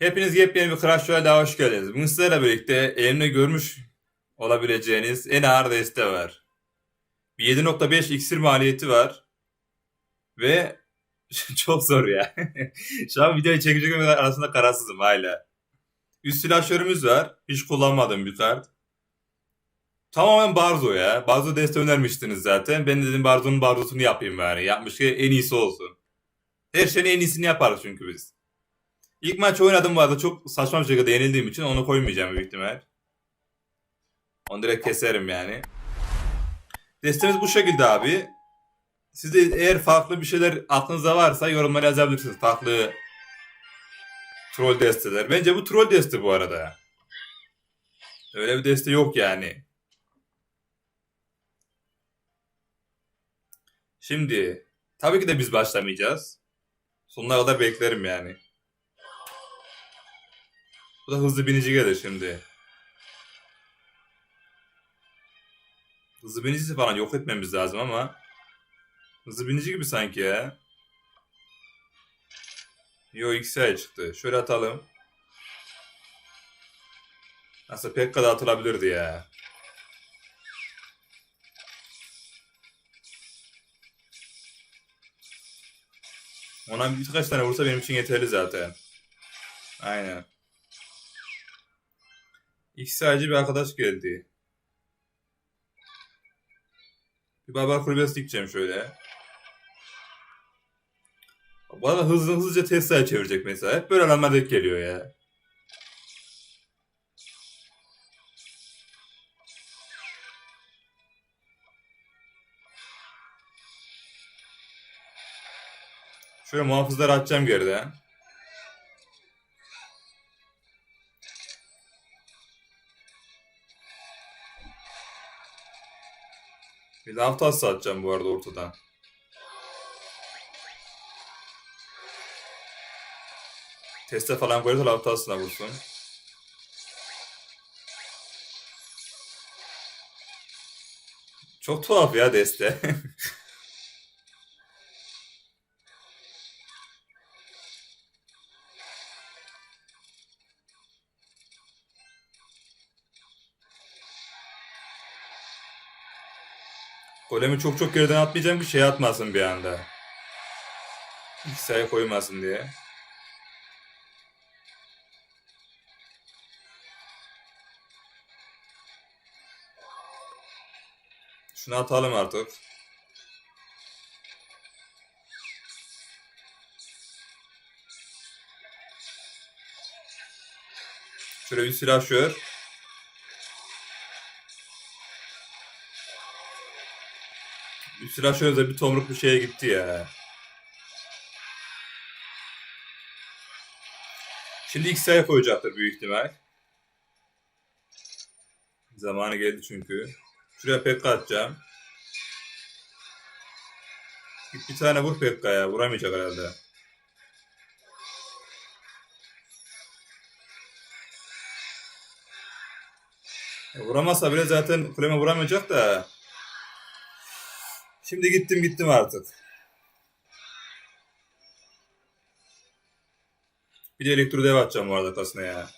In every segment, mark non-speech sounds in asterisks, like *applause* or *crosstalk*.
Hepiniz yepyeni bir Crash Royale'e hoş geldiniz. Bugün sizlerle birlikte elimde görmüş olabileceğiniz en ağır deste var. Bir 7.5 iksir maliyeti var. Ve *laughs* çok zor ya. *laughs* Şu an videoyu çekecek arasında kararsızım hala. Üst silahşörümüz var. Hiç kullanmadığım bir kart. Tamamen Barzo ya. Barzo deste önermiştiniz zaten. Ben dedim Barzo'nun Barzo'sunu yapayım bari. Yapmış ki en iyisi olsun. Her şeyin en iyisini yaparız çünkü biz. İlk maç oynadım bu arada çok saçma bir şekilde yenildiğim için onu koymayacağım büyük ihtimal. Onu direkt keserim yani. Destemiz bu şekilde abi. Siz de eğer farklı bir şeyler aklınızda varsa yorumlara yazabilirsiniz. Farklı troll desteler. Bence bu troll deste bu arada. Öyle bir deste yok yani. Şimdi tabii ki de biz başlamayacağız. Sonuna kadar beklerim yani. Da hızlı binici gelir şimdi. Hızlı binicisi falan yok etmemiz lazım ama. Hızlı binici gibi sanki ya. Yo XI çıktı. Şöyle atalım. Aslında Pekka da atılabilirdi ya. Ona birkaç tane vursa benim için yeterli zaten. Aynen. XI'ci bir arkadaş geldi. Bir barbar kulübesi dikeceğim şöyle. Bana hızlı hızlıca Tesla'ya çevirecek mesela. Hep böyle adamlar denk geliyor ya. Şöyle muhafızları atacağım geriden. Bir de hafta atacağım bu arada ortadan. Teste falan koyarsa hafta aslına vursun. Çok tuhaf ya deste. *laughs* Golemi çok çok geriden atmayacağım ki şey atmasın bir anda. İlk koymasın diye. Şunu atalım artık. Şöyle bir silah şöyle bir tomruk bir şeye gitti ya. Şimdi sayı koyacaktır büyük ihtimal. Zamanı geldi çünkü. Şuraya Pekka atacağım. Git bir tane vur Pekka'ya. Vuramayacak herhalde. Vuramazsa bile zaten kuleme vuramayacak da. Şimdi gittim gittim artık. Bir de elektro dev atacağım bu arada kasına ya.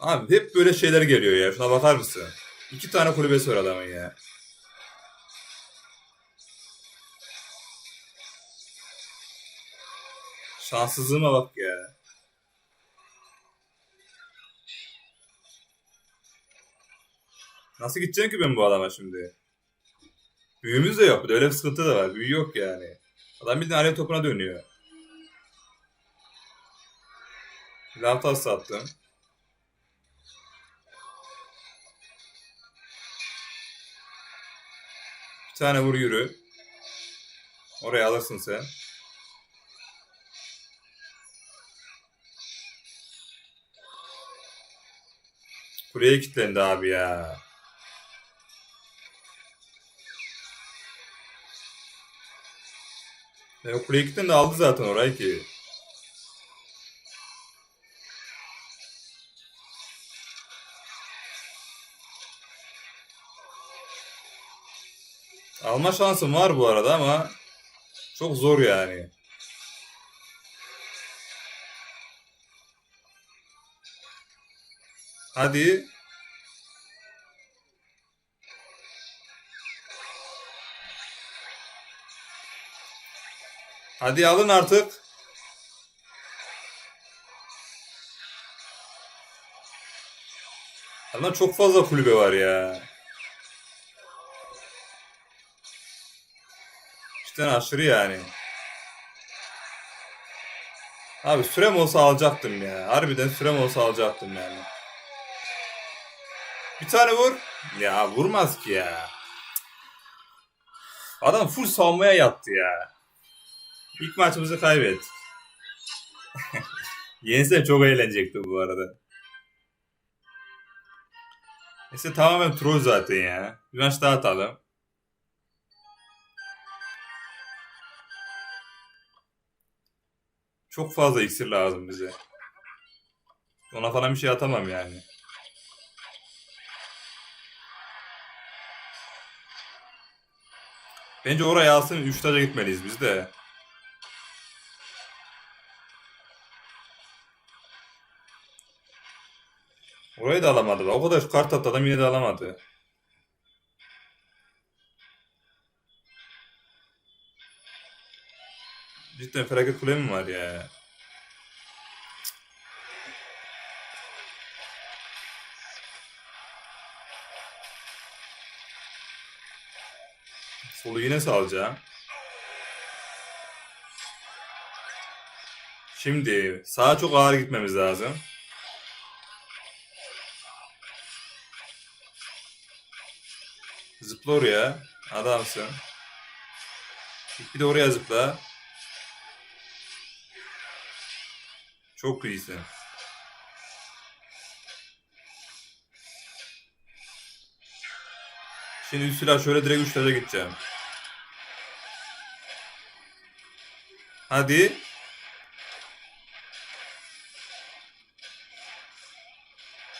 Abi hep böyle şeyler geliyor ya. Şuna bakar mısın? İki tane kulübesi var adamın ya. Şanssızlığıma bak ya. Nasıl gideceğim ki ben bu adama şimdi? Büyümüz de yok. Bir de öyle bir sıkıntı da var. Büyü yok yani. Adam bildiğin alev topuna dönüyor. Lantas sattım. Bir tane vur yürü. Oraya alırsın sen. Kuleye kilitlendi abi ya. O kuleye kilitlendi aldı zaten orayı ki. Alma şansım var bu arada ama çok zor yani. Hadi. Hadi alın artık. Ama çok fazla kulübe var ya. Cidden aşırı yani. Abi sürem olsa alacaktım ya. Harbiden sürem olsa alacaktım yani. Bir tane vur. Ya vurmaz ki ya. Adam full savunmaya yattı ya. İlk maçımızı kaybettik. *laughs* Yense çok eğlenecekti bu arada. Neyse tamamen troll zaten ya. Bir maç daha atalım. Çok fazla iksir lazım bize. Ona falan bir şey atamam yani. Bence oraya alsın 3 taca gitmeliyiz biz de. Orayı da alamadı. O kadar kart attı adam yine de alamadı. Cidden felaket kule mi var ya? Solu yine salacağım. Şimdi sağa çok ağır gitmemiz lazım. Zıpla oraya. Adamsın. Bir de oraya zıpla. Çok iyisin. Şimdi üst silah şöyle direkt üç taca gideceğim. Hadi.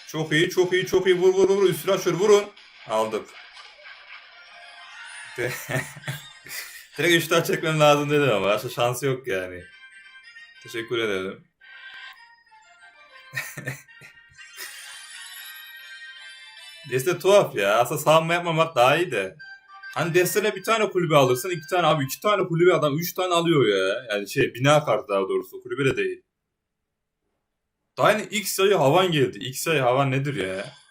Çok iyi, çok iyi, çok iyi. Vur, vur, vur. Üst silah şöyle vurun. Aldık. *laughs* Direkt üç taç çekmem lazım dedim ama. Başka şansı yok yani. Teşekkür ederim. *laughs* Deste tuhaf ya. Aslında savunma yapmamak daha iyi de. Hani Deste'ne bir tane kulübe alırsın. iki tane abi iki tane kulübe adam üç tane alıyor ya. Yani şey bina kartı daha doğrusu. Kulübe de değil. Daha yeni ilk sayı havan geldi. İlk sayı havan nedir ya?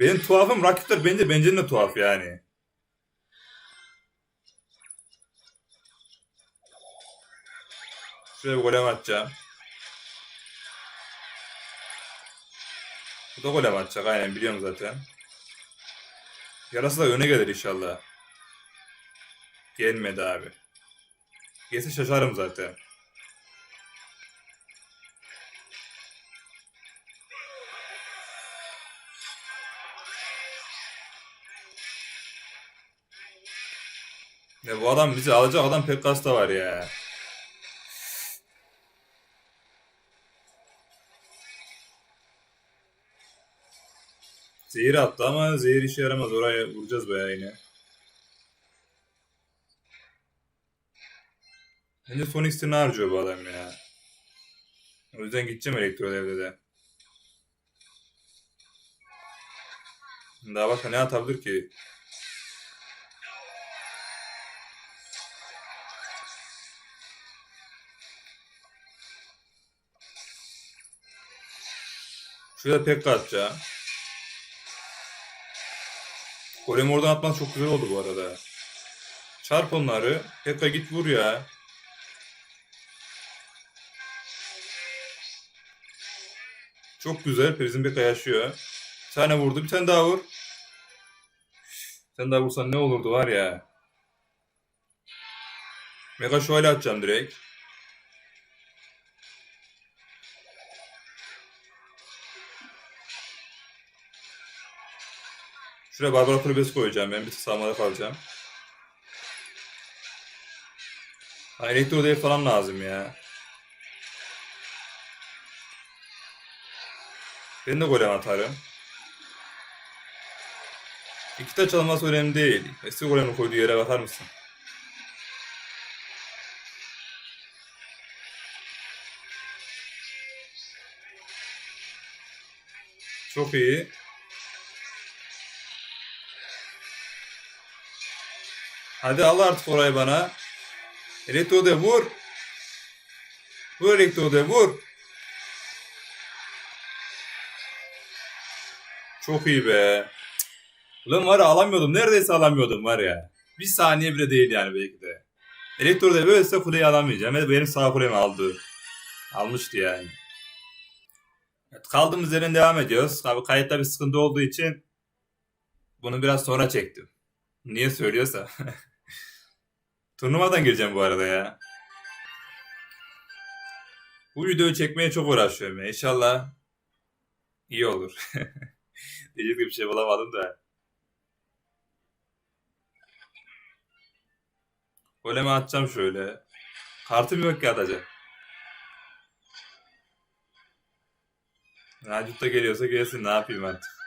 Benim tuhafım rakipler bence bence de tuhaf yani. Şuraya golem atacağım. Bu da golem atacak aynen biliyorum zaten. Yarası da öne gelir inşallah. Gelmedi abi. Gelse şaşarım zaten. Ya bu adam bizi alacak adam Pekkas da var ya. Zehir attı ama zehir işe yaramaz. Oraya vuracağız bayağı yine. Bence son iksirini harcıyor bu adam ya. O yüzden gideceğim elektro devre de. Daha başka ne atabilir ki? Şurada pek atacağım. Golem oradan atman çok güzel oldu bu arada. Çarp onları. Pekka git vur ya. Çok güzel. Prizm Pekka yaşıyor. Bir tane vurdu. Bir tane daha vur. Tane daha vursan ne olurdu var ya. Mega şövalye atacağım direkt. Şuraya Barbara kulübesi koyacağım ben. Bir tık sağmada kalacağım. Elektro odaya falan lazım ya. Ben de golem atarım. İki taç alması önemli değil. Eski golemin koyduğu yere bakar mısın? Çok iyi. Hadi al artık orayı bana. Elektrode vur. Vur elektrode vur. Çok iyi be. Ulan var ya alamıyordum. Neredeyse alamıyordum var ya. Bir saniye bile değil yani belki de. Elektrode böylese kuleyi alamayacağım. Ve benim sağ kulemi aldı. Almıştı yani. Evet, kaldığımız yerden devam ediyoruz. Tabi kayıtta bir sıkıntı olduğu için bunu biraz sonra çektim. Niye söylüyorsa. *laughs* Turnuvadan gireceğim bu arada ya. Bu videoyu çekmeye çok uğraşıyorum ya. İnşallah iyi olur. *laughs* Diyecek bir şey bulamadım da. Goleme atacağım şöyle. Kartım yok ki atacak. Racut da geliyorsa gelsin ne yapayım artık.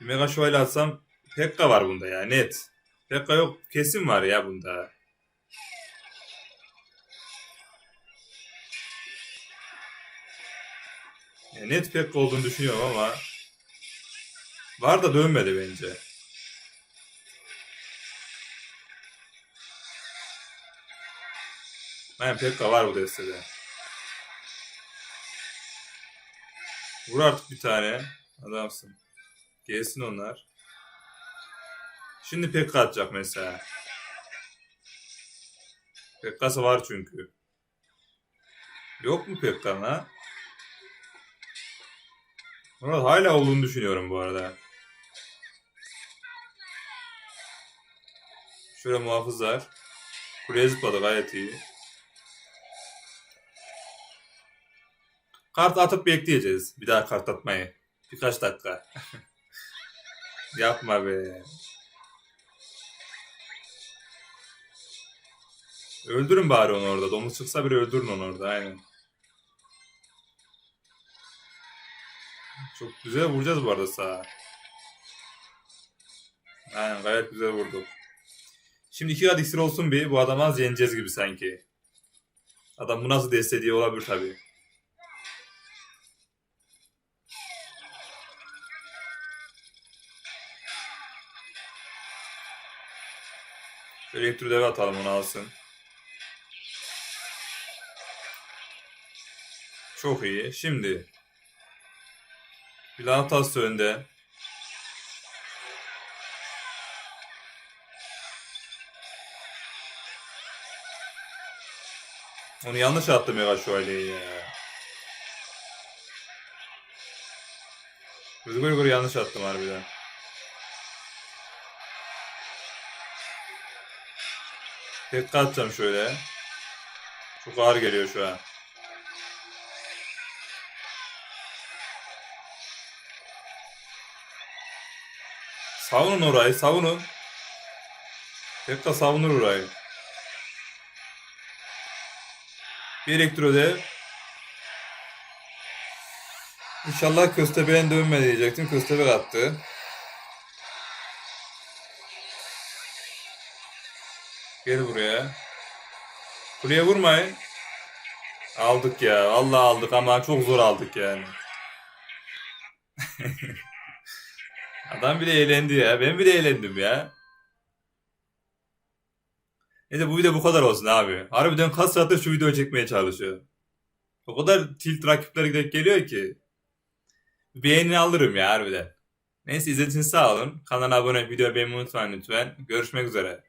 Mega şöyle atsam Pekka var bunda ya net. Pekka yok kesin var ya bunda. Ya net Pekka olduğunu düşünüyorum ama var da dönmedi bence. Aynen Pekka var bu destede. Vur artık bir tane. Adamsın. Gelsin onlar. Şimdi Pekka atacak mesela. Pekka'sı var çünkü. Yok mu Pekka'nın ha? Murat hala olduğunu düşünüyorum bu arada. Şöyle muhafızlar. Kuleye zıpladı gayet iyi. Kart atıp bekleyeceğiz. Bir daha kart atmayı. Birkaç dakika. *laughs* Yapma be. Öldürün bari onu orada. Domuz çıksa bile öldürün onu orada. Aynen. Çok güzel vuracağız bu arada sağa. Aynen gayet güzel vurduk. Şimdi iki kat iksir olsun bir. Bu adamı az yeneceğiz gibi sanki. Adam bu nasıl destediği olabilir tabii. Elektro deve atalım onu alsın. Çok iyi. Şimdi Pilatas önde. Onu yanlış attım ya şöyle ya. Yukarı yanlış attım harbiden. Tekrar atacağım şöyle. Çok ağır geliyor şu an. Savunun orayı, savunun. Tekrar savunur orayı. Bir elektrodev. İnşallah köstebeğen dönme diyecektim. Köstebek attı. Gel buraya. Buraya vurmayın. Aldık ya. Allah aldık ama çok zor aldık yani. *laughs* Adam bile eğlendi ya. Ben bile eğlendim ya. Neyse bu video bu kadar olsun abi. Harbiden kaç saattir şu videoyu çekmeye çalışıyor. O kadar tilt rakiplere denk geliyor ki. Beğeni alırım ya harbiden. Neyse izlediğiniz sağ olun. Kanala abone olup videoyu beğenmeyi unutmayın lütfen. Görüşmek üzere.